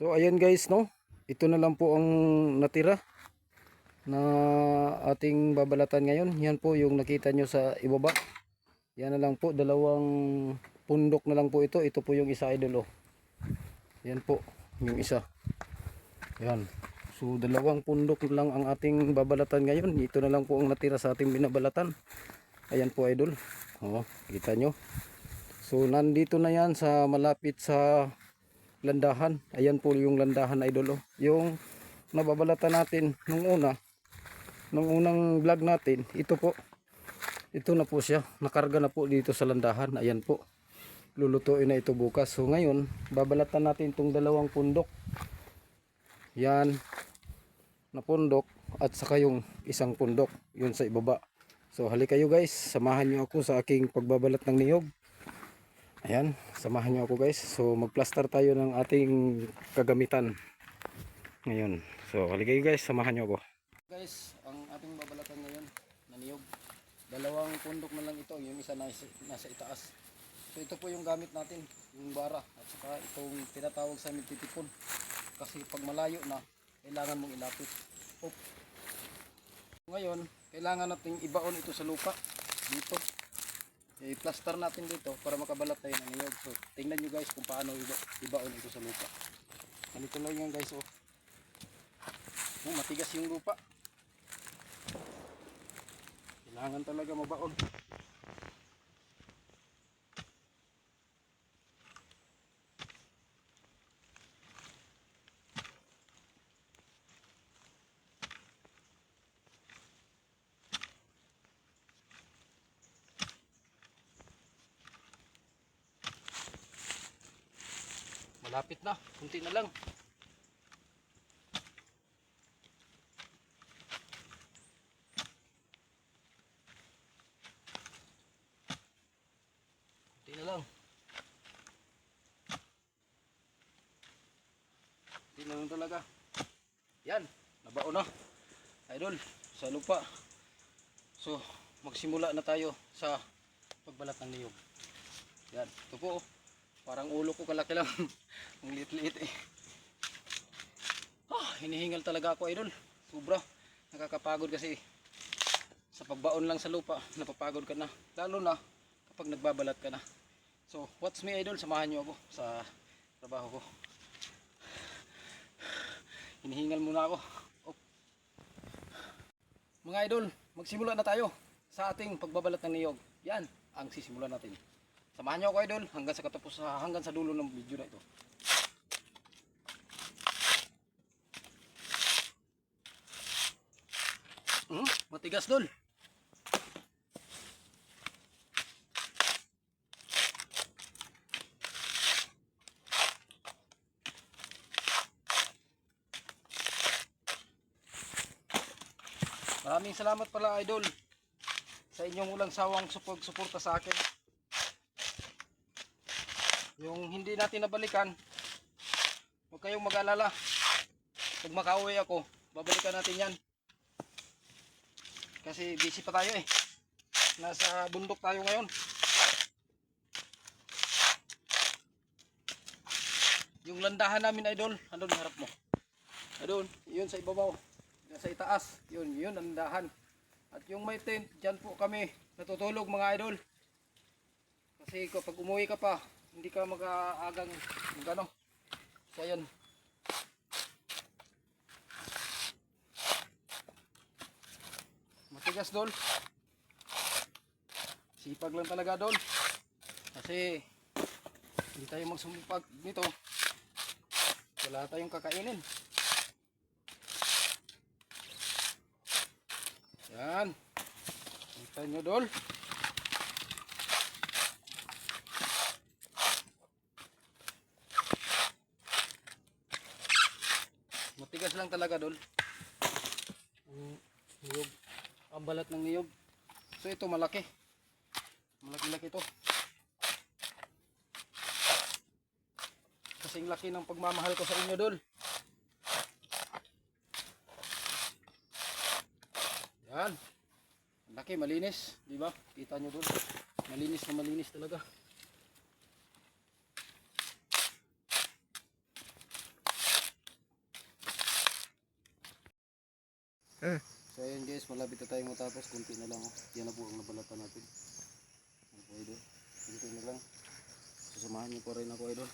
So ayan guys no. Ito na lang po ang natira na ating babalatan ngayon. Yan po yung nakita nyo sa ibaba. Yan na lang po. Dalawang pundok na lang po ito. Ito po yung isa idol oh. Yan po. Yung isa. Yan. So dalawang pundok lang ang ating babalatan ngayon. Ito na lang po ang natira sa ating binabalatan. Ayan po idol. Oh, kita nyo. So nandito na yan sa malapit sa landahan. Ayan po yung landahan idol. Oh. Yung nababalatan natin nung una, nung unang vlog natin, ito po. Ito na po siya. Nakarga na po dito sa landahan. Ayan po. Lulutuin na ito bukas. So ngayon, babalatan natin itong dalawang pundok. Yan na pundok at saka yung isang pundok. Yun sa ibaba. So halika kayo guys. Samahan nyo ako sa aking pagbabalat ng niyog. Ayan, samahan nyo ako guys. So magplaster tayo ng ating kagamitan. Ngayon. So halika kayo guys, samahan nyo ako. Guys, ang ating babalatan ngayon na niyog. Dalawang pundok na lang ito. Yung isa nasa, nasa itaas. So ito po yung gamit natin. Yung bara. At saka itong tinatawag sa amin titipon. Kasi pag malayo na, kailangan mong ilapit. Op. Ngayon, kailangan nating ibaon ito sa lupa. Dito i-plaster natin dito para makabalat tayo ng niyog. So, tingnan nyo guys kung paano iba- ibaon ito sa lupa. Ganito lang yan guys, oh. Oh, matigas yung lupa. Kailangan talaga mabaon. Malapit na, kunti na lang. Kunti na lang. Kunti na lang talaga. Yan, nabaon na. Idol, sa lupa. So, magsimula na tayo sa pagbalat ng niyog. Yan, ito po. oh. Parang ulo ko kalaki lang. Ang liit-liit eh. Ah, hinihingal talaga ako idol. Sobra. Nakakapagod kasi sa pagbaon lang sa lupa, napapagod ka na. Lalo na kapag nagbabalat ka na. So, what's me idol? Samahan niyo ako sa trabaho ko. Hinihingal muna ako. Oh. Mga idol, magsimula na tayo sa ating pagbabalat ng niyog. Yan ang sisimulan natin. Samahan niyo ako idol hanggang sa katapos hanggang sa dulo ng video na ito. Hmm, matigas dol. Maraming salamat pala idol sa inyong walang sawang supog suporta sa akin. Yung hindi natin nabalikan huwag kayong mag-alala. Pag makauwi ako babalikan natin yan kasi busy pa tayo eh. Nasa bundok tayo ngayon. Yung landahan namin idol andun harap mo? Andun yun sa ibabaw. Sa itaas yun yun landahan. At yung may tent dyan po kami natutulog mga idol. Kasi kapag umuwi ka pa hindi ka mag-aagang gano. So ayan. Matigas dol. Sipag lang talaga dol. Kasi hindi tayo magsumpag nito. Wala tayong kakainin. Yan. Kita nyo dol. Matigas lang talaga dol. Ang ang balat ng niyog. So ito malaki. Malaki-laki ito. Kasing laki ng pagmamahal ko sa inyo dol. Yan. Laki, malinis. Di ba? Kita nyo doon. Malinis na malinis talaga. Eh. So ayun guys, malapit na tayong matapos. Kunti na lang oh. Yan na po ang nabalatan natin. Ano po idol? Kunti na lang. Sasamahan niyo po rin ako idol.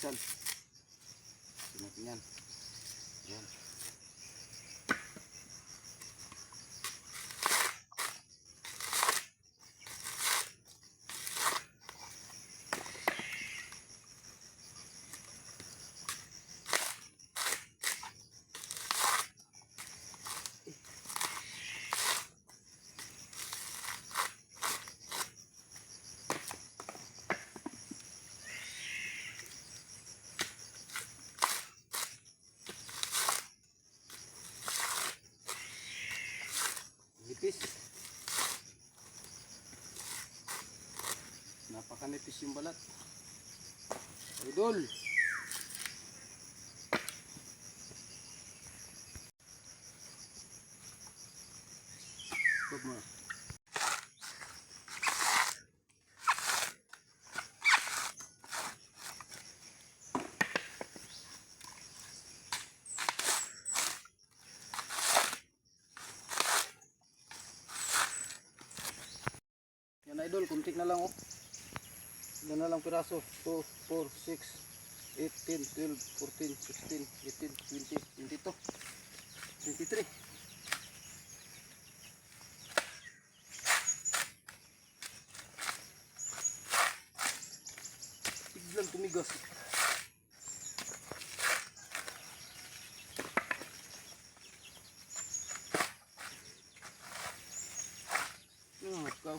Tingnan natin yan. Yan. Napakanipis yung balat. Idol. Huwag mo. Yan idol, kunti na lang oh. Ilan na lang piraso? 2, 4, 6, 10, 12, 14, 16, 18, 20, 22, 23. Biglang tumigas. Oh, ikaw.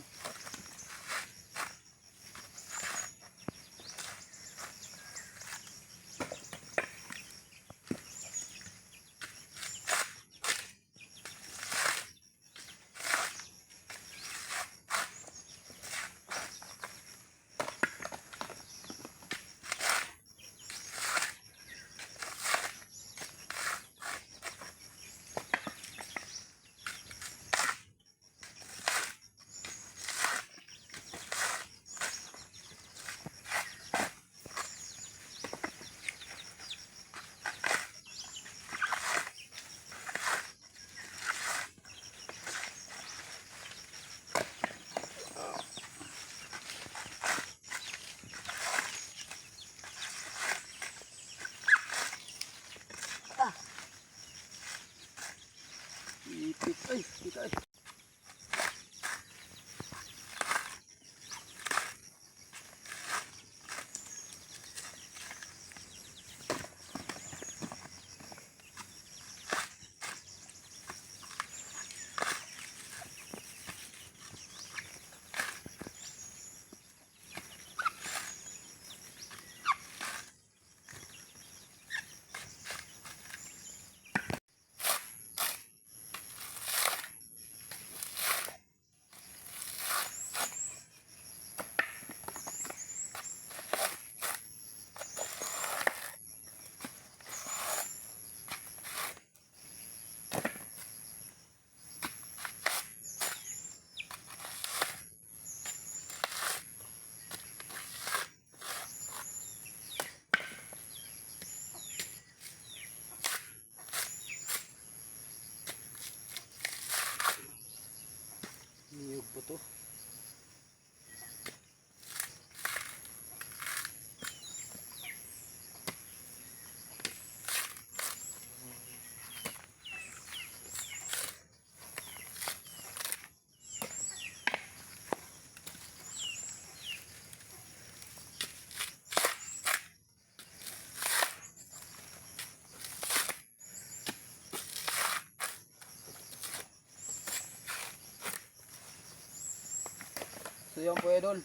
So yan po idol.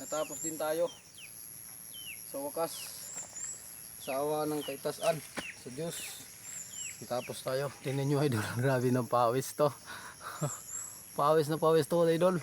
Natapos din tayo. Sa wakas. Sa awa ng kaitasan. Sa Diyos. Natapos tayo. Tingnan nyo idol. Grabe ng pawis to. pawis na pawis to idol.